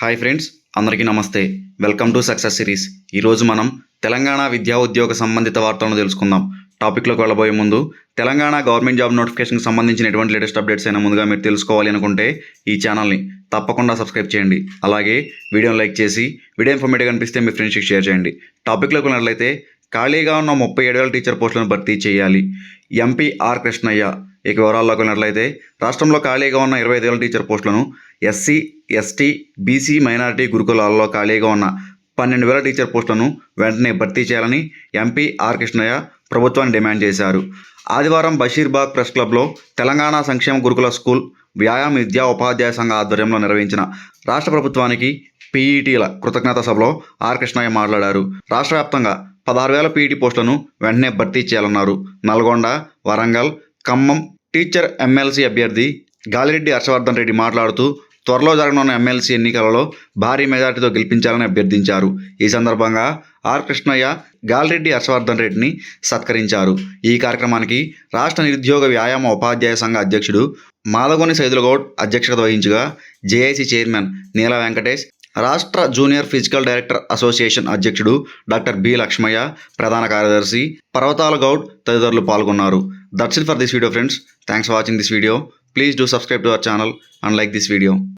Hi friends అందరికీ నమస్తే. Welcome to success series. ఈరోజు మనం తెలంగాణ విద్యా ఉద్యోగ సంబంధిత వార్తలను తెలుసుకుందాం. టాపిక్లోకి వెళ్ళబోయే ముందు తెలంగాణ గవర్నమెంట్ జాబ్ నోటిఫికేషన్కి సంబంధించిన ఎటువంటి లేటెస్ట్ అప్డేట్స్ అయినా ముందుగా మీరు తెలుసుకోవాలి అనుకుంటే ఈ ఛానల్ని తప్పకుండా సబ్స్క్రైబ్ చేయండి. అలాగే వీడియోని లైక్ చేసి వీడియో ఇన్ఫర్మేటివ్ అనిపిస్తే మీ ఫ్రెండ్స్కి షేర్ చేయండి. టాపిక్లోకి వెళ్ళినట్లయితే ఖాళీగా ఉన్న ముప్పై ఏడు వేల టీచర్ పోస్టులను భర్తీ చేయాలి. ఎంపీ ఆర్ కృష్ణయ్య ఇక వివరాల్లోకి వెళ్ళినట్లయితే రాష్ట్రంలో ఖాళీగా ఉన్న ఇరవై ఐదు వేల టీచర్ పోస్టులను ఎస్సీ ఎస్టీ బీసీ మైనారిటీ గురుకులాల్లో ఖాళీగా ఉన్న పన్నెండు వేల టీచర్ పోస్టులను వెంటనే భర్తీ చేయాలని ఎంపీ ఆర్ కృష్ణయ్య ప్రభుత్వాన్ని డిమాండ్ చేశారు. ఆదివారం బషీర్బాగ్ ప్రెస్ క్లబ్లో తెలంగాణ సంక్షేమ గురుకుల స్కూల్ వ్యాయామ విద్యా ఉపాధ్యాయ సంఘ ఆధ్వర్యంలో నిర్వహించిన రాష్ట్ర ప్రభుత్వానికి పీఈటీల కృతజ్ఞత సభలో ఆర్ కృష్ణయ్య మాట్లాడారు. రాష్ట్ర వ్యాప్తంగా పదహారు వేల పీఈటీ పోస్టులను వెంటనే భర్తీ చేయాలన్నారు. నల్గొండ వరంగల్ ఖమ్మం టీచర్ ఎమ్మెల్సీ అభ్యర్థి గాలిరెడ్డి హర్షవర్ధన్ రెడ్డి మాట్లాడుతూ త్వరలో జరగనున్న ఎమ్మెల్సీ ఎన్నికలలో భారీ మెజార్టీతో గెలిపించాలని అభ్యర్థించారు. ఈ సందర్భంగా ఆర్ కృష్ణయ్య గాలిరెడ్డి హర్షవర్ధన్ రెడ్డిని సత్కరించారు. ఈ కార్యక్రమానికి రాష్ట్ర నిరుద్యోగ వ్యాయామ ఉపాధ్యాయ సంఘ అధ్యక్షుడు మాలగోని సైదులగౌడ్ అధ్యక్షత వహించగా జేఐసి చైర్మన్ నీల వెంకటేష్ రాష్ట్ర జూనియర్ ఫిజికల్ డైరెక్టర్ అసోసియేషన్ అధ్యక్షుడు డాక్టర్ బి లక్ష్మయ్య ప్రధాన కార్యదర్శి పర్వతాల గౌడ్ తదితరులు పాల్గొన్నారు. That's it for this video friends thanks for watching this video please do subscribe to our channel and like this video